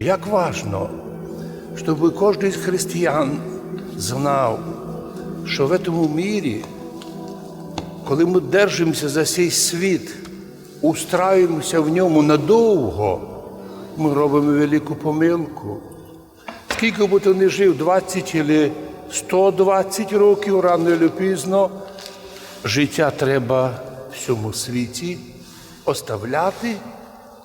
Як важно, щоб кожен з християн знав, що в цьому мірі, коли ми держимося за цей світ, устраюємося в ньому надовго, ми робимо велику помилку. Скільки би ти не жив, 20 чи 120 років, рано чи пізно, життя треба в цьому світі оставляти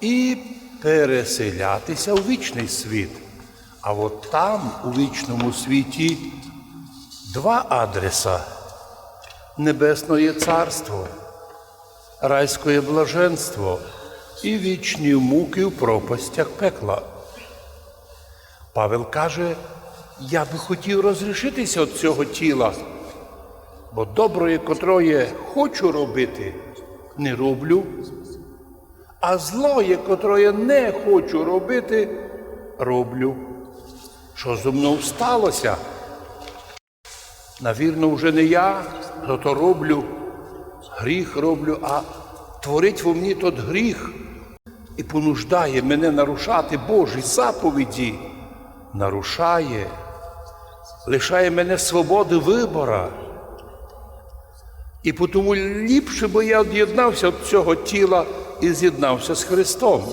і переселятися у вічний світ. А от там, у вічному світі, два адреса Небесне Царство, райське блаженство і вічні муки в пропастях пекла. Павел каже, я би хотів розрішитися від цього тіла, бо доброє, котроє хочу робити, не роблю, а злоє, котроє не хочу робити, роблю. Що зо мною сталося? Навірно, вже не я, то роблю, гріх роблю, а творить во мені тот гріх і понуждає мене нарушати Божі заповіді, нарушає, лишає мене свободи вибора. І тому ліпше би я від'єднався від цього тіла і з'єднався з Христом.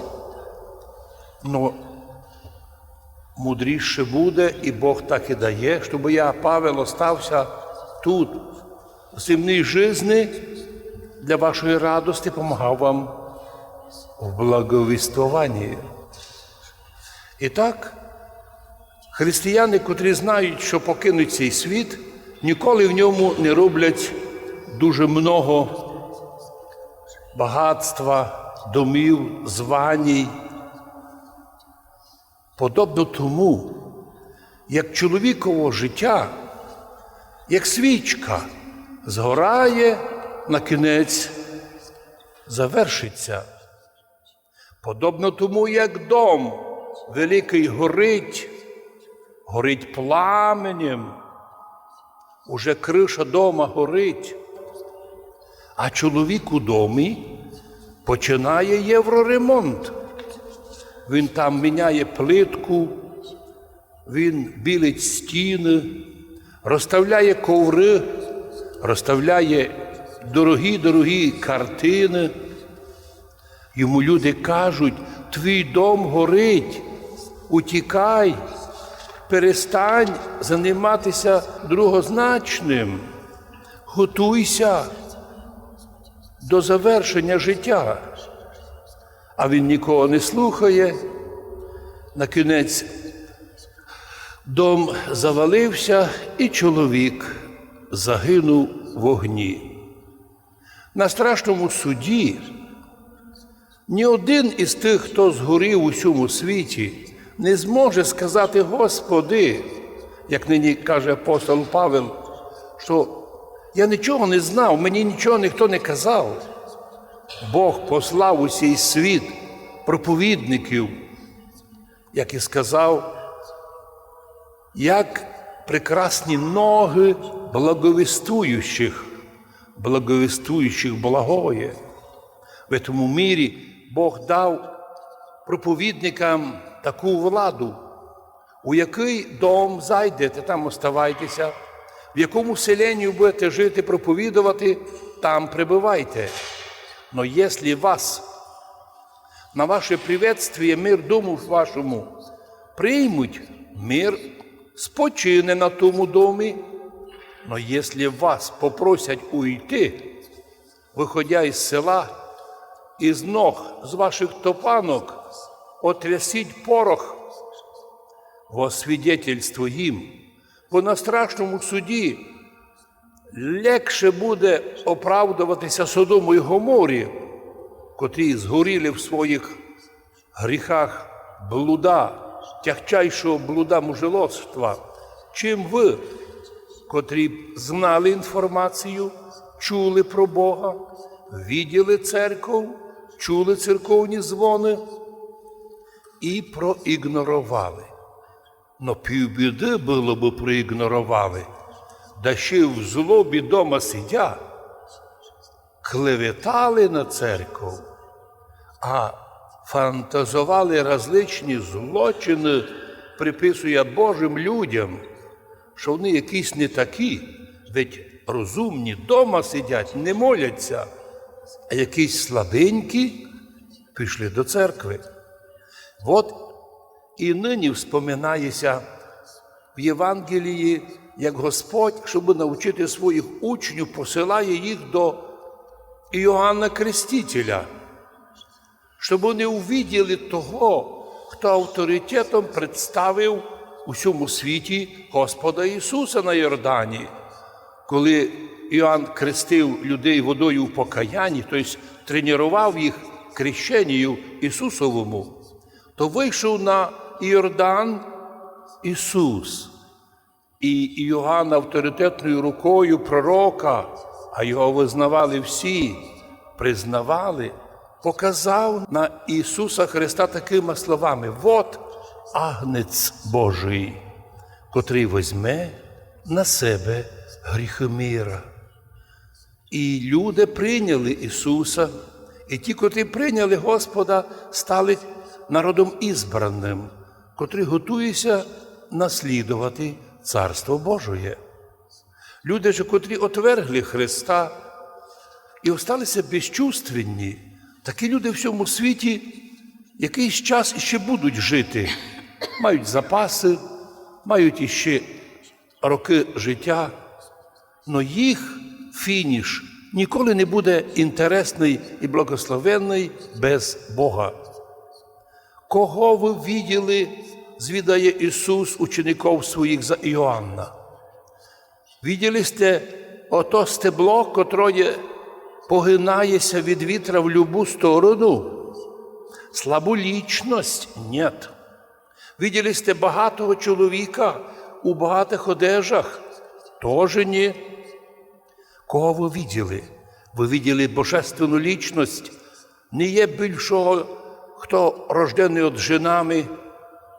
Ну, мудріше буде, і Бог так і дає, щоб я, Павел, остався тут, в земній житті, для вашої радості, допомагав вам в благовіствуванні. І так, християни, котрі знають, що покинуть цей світ, ніколи в ньому не роблять дуже много багатства, домів, званій. Подобно тому, як чоловікове життя, як свічка, згорає на кінець, завершиться. Подобно тому, як дом великий горить, горить пламенем, уже криша дома горить, а чоловік у домі починає євроремонт. Він там міняє плитку, він білить стіни, розставляє коври, розставляє дорогі-дорогі картини. Йому люди кажуть, твій дом горить, утікай, перестань займатися другозначним, готуйся до завершення життя. А він нікого не слухає. На кінець дом завалився, і чоловік загинув в вогні. На страшному суді ні один із тих, хто згорів у цьому світі, не зможе сказати Господи, як нині каже апостол Павел, що я нічого не знав, мені нічого ніхто не казав. Бог послав у цей світ проповідників, як і сказав, як прекрасні ноги благовістуючих, благовістуючих благое. В цьому мірі Бог дав проповідникам таку владу, у який дом зайдете, там оставайтеся, в якому селенні будете жити, проповідувати, там пребивайте. Но если вас на ваше приветствие мир дому вашому приймуть, мир спочине на тому домі. Но если вас попросять уйти, виходя із села, із ног, з ваших топанок, отрясіть порох, во свідетельство їм, бо на страшному суді легше буде оправдуватися Содому і Гоморі, котрі згоріли в своїх гріхах блуда, тягчайшого блуда мужелоцтва, чим ви, котрі знали інформацію, чули про Бога, відділи церков, чули церковні дзвони і проігнорували. Но півбіди було б проігнорували, да ще в злобі дома сидя, клеветали на церкву, а фантазували различні злочини, приписує Божим людям, що вони якісь не такі, ведь розумні дома сидять, не моляться, а якісь слабенькі пішли до церкви. От і нині вспоминається в Євангелії, як Господь, щоб навчити своїх учнів, посилає їх до Іоанна Крестителя, щоб вони увиділи того, хто авторитетом представив у всьому світі Господа Ісуса на Йордані. Коли Іоанн крестив людей водою в покаянні, тобто тренував їх крещенню Ісусовому, то вийшов на Йордан Ісус. І Іоанн авторитетною рукою пророка, а його визнавали всі, признавали, показав на Ісуса Христа такими словами: «Вот агнець Божий, котрий візьме на себе гріхи міра. І люди прийняли Ісуса, і ті, котрі прийняли Господа, стали народом ізбраним, котрий готується наслідувати Царство Божоє. Люди ж, котрі отвергли Христа і осталися безчувственні, такі люди в всьому світі якийсь час іще будуть жити, мають запаси, мають іще роки життя, але їх фініш ніколи не буде інтересний і благословенний без Бога. Кого ви виділи, звідає Ісус учеників своїх за Іоанна? Виділи сте ото стебло, котроє погинається від вітра в любу сторону? Слабу лічність? Нет. Виділи сте багатого чоловіка у багатих одежах? Тоже ні. Кого ви виділи? Ви виділи божественну лічність. Не є більшого, хто рождений від жінами,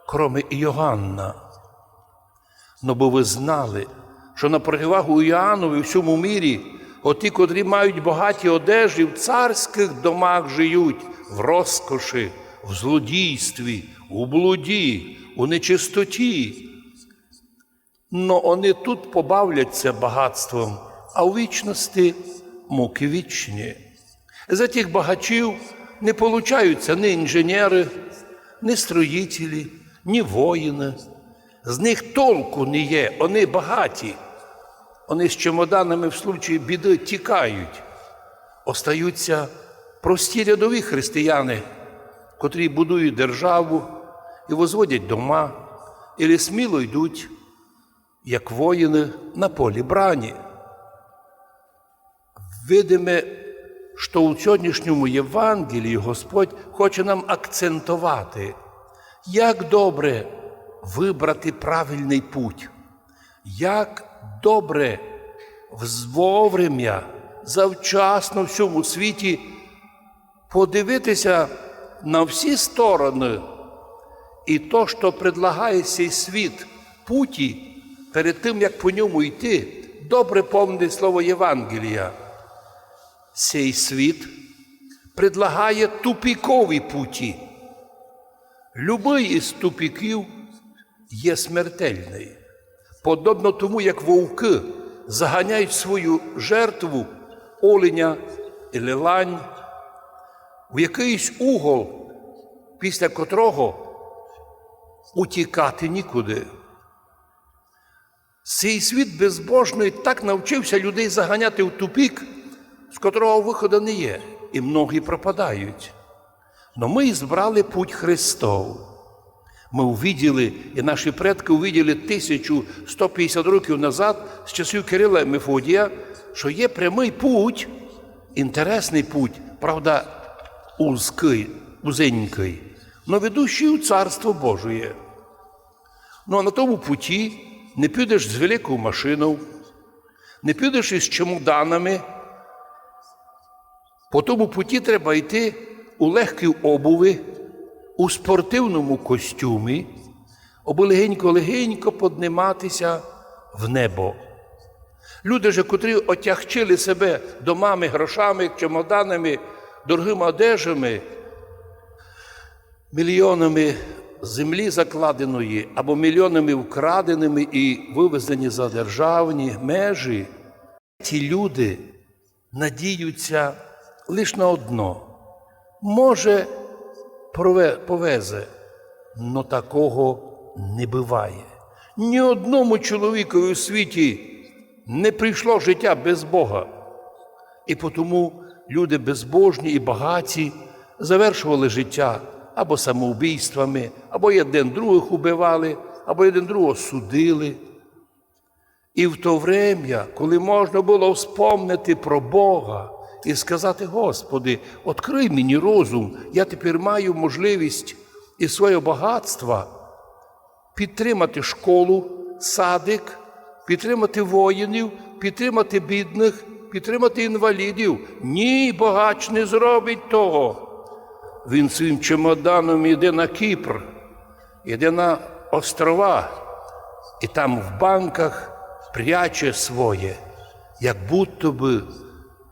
кроме Іоганна. Ну, бо ви знали, що на противагу Іоаннові в всьому мірі, оті, котрі мають багаті одежі, в царських домах живуть в розкоші, в злодійстві, у блуді, у нечистоті. Но вони тут побавляться багатством, а у вічності муки вічні. За тих багачів не получаються ні інженери, ні строїтелі, ні воїни. З них толку не є, вони багаті. Вони з чемоданами в случаї біди тікають. Остаються прості рядові християни, котрі будують державу і возводять дома, і сміло йдуть, як воїни на полі брані. Видиме, що у сьогоднішньому Євангелії Господь хоче нам акцентувати, як добре вибрати правильний путь, як добре вовремя, завчасно в всьому світі подивитися на всі сторони і то, що предлагає цей світ путі, перед тим, як по ньому йти, добре помнить слово Євангелія. Цей світ предлагає тупікові путі. Любий із тупіків є смертельний. Подобно тому, як вовки заганяють свою жертву оленя і лилань в якийсь угол, після котрого утікати нікуди. Цей світ безбожний так навчився людей заганяти в тупік, з котрого виходу не є, і многі пропадають. Но ми збрали путь Христов. Ми увиділи, і наші предки увиділи 1150 років назад з часів Кирила і Мефодія, що є прямий путь, інтересний путь, правда, узкий, узенький, но ведущий у Царство Божє. Ну а на тому путі не підеш з великою машиною, не підеш із чемоданами. По тому путі треба йти у легкій обуви, у спортивному костюмі, аби легенько-легенько підніматися в небо. Люди ж, котрі отягчили себе домами, грошами, чемоданами, дорогими одежами, мільйонами землі закладеної або мільйонами вкраденими і вивезені за державні межі, ті люди надіються лише на одно. Може, повезе, но такого не буває. Ні одному чоловікові у світі не прийшло життя без Бога. І тому люди безбожні і багаті завершували життя або самоубійствами, або один других убивали, або один другого судили. І в то врем'я, коли можна було вспомнити про Бога і сказати, Господи, відкрий мені розум, я тепер маю можливість із свого багатства підтримати школу, садик, підтримати воїнів, підтримати бідних, підтримати інвалідів. Ні, богач не зробить того. Він своїм чемоданом йде на Кіпр, йде на острова, і там в банках пряче своє, як будто би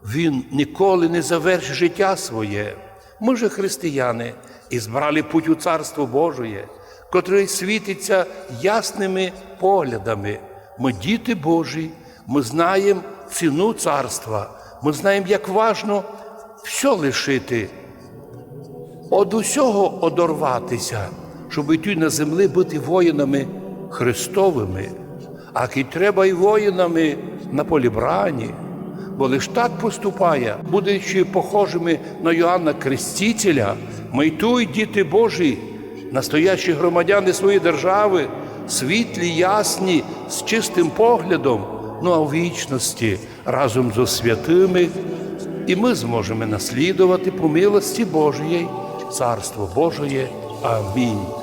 він ніколи не завершить життя своє. Ми же християни і збрали путь у Царство Божоє, котре світиться ясними поглядами. Ми діти Божі, ми знаємо ціну царства, ми знаємо, як важно все лишити, од усього одорватися, щоб йти на землі бути воїнами Христовими, а ки треба й воїнами на полі брані. Бо лиш так поступає, будучи похожими на Йоанна Крестителя, ми й тут, діти Божі, настоящі громадяни своєї держави, світлі, ясні, з чистим поглядом, ну а в вічності разом зо святими, і ми зможемо наслідувати по милості Божої Царство Божоє. Амінь.